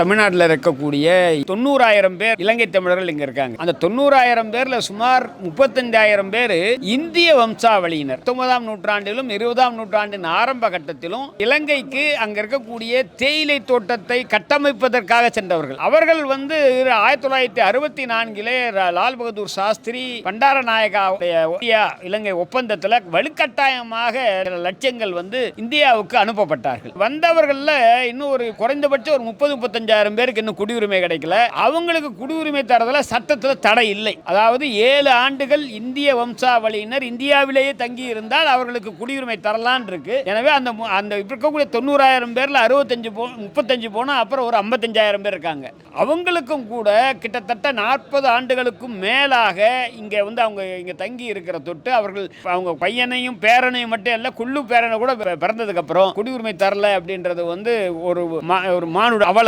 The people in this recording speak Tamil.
தமிழ்நாட்டில் இருக்கக்கூடிய தொண்ணூறாயிரம் பேர் இலங்கை தமிழர்கள் இங்கே இருக்காங்க. அந்த தொண்ணூறாயிரம் பேரில் சுமார் முப்பத்தஞ்சாயிரம் பேர் இந்திய வம்சாவளியினர். பத்தொன்பதாம் நூற்றாண்டிலும் இருபதாம் நூற்றாண்டின் ஆரம்ப கட்டத்திலும் இலங்கைக்கு அங்கே இருக்கக்கூடிய தேயிலை தோட்டத்தை கட்டமைப்பதற்காக சென்றவர்கள். அவர்கள் வந்து ஆயிரத்தி தொள்ளாயிரத்தி அறுபத்தி நான்கிலே லால் பகதூர் சாஸ்திரி பண்டாரநாயகா இலங்கை ஒப்பந்தத்தில் வலுக்கட்டாயமாக சில லட்சியங்கள் வந்து இந்தியாவுக்கு அனுப்பப்பட்டார்கள். வந்தவர்களில் இன்னும் ஒரு குறைந்தபட்சம் ஒரு முப்பது முப்பத்தஞ்சு முப்பத்தஞ்சாயிரம் பேருக்கு இன்னும் குடியுரிமை கிடைக்கல. அவங்களுக்கு குடியுரிமை தரதில் சட்டத்தில் தடை இல்லை. அதாவது ஏழு ஆண்டுகள் இந்திய வம்சாவளியினர் இந்தியாவிலேயே தங்கி இருந்தால் அவர்களுக்கு குடியுரிமை தரலான் இருக்கு. எனவே அந்த அந்த இருக்கக்கூடிய தொண்ணூறாயிரம் பேரில் அறுபத்தஞ்சு போ முப்பத்தஞ்சு போனால் அப்புறம் ஒரு ஐம்பத்தஞ்சாயிரம் பேர் இருக்காங்க. அவங்களுக்கும் கூட கிட்டத்தட்ட நாற்பது ஆண்டுகளுக்கும் மேலாக இங்கே வந்து அவங்க இங்கே தங்கி இருக்கிற தொட்டு அவர்கள் அவங்க பையனையும் பேரனையும் மட்டும் இல்லை குள்ளு பேரனை கூட பிறந்ததுக்கப்புறம் குடியுரிமை தரல அப்படின்றது வந்து ஒரு மா- ஒரு மானுட அவல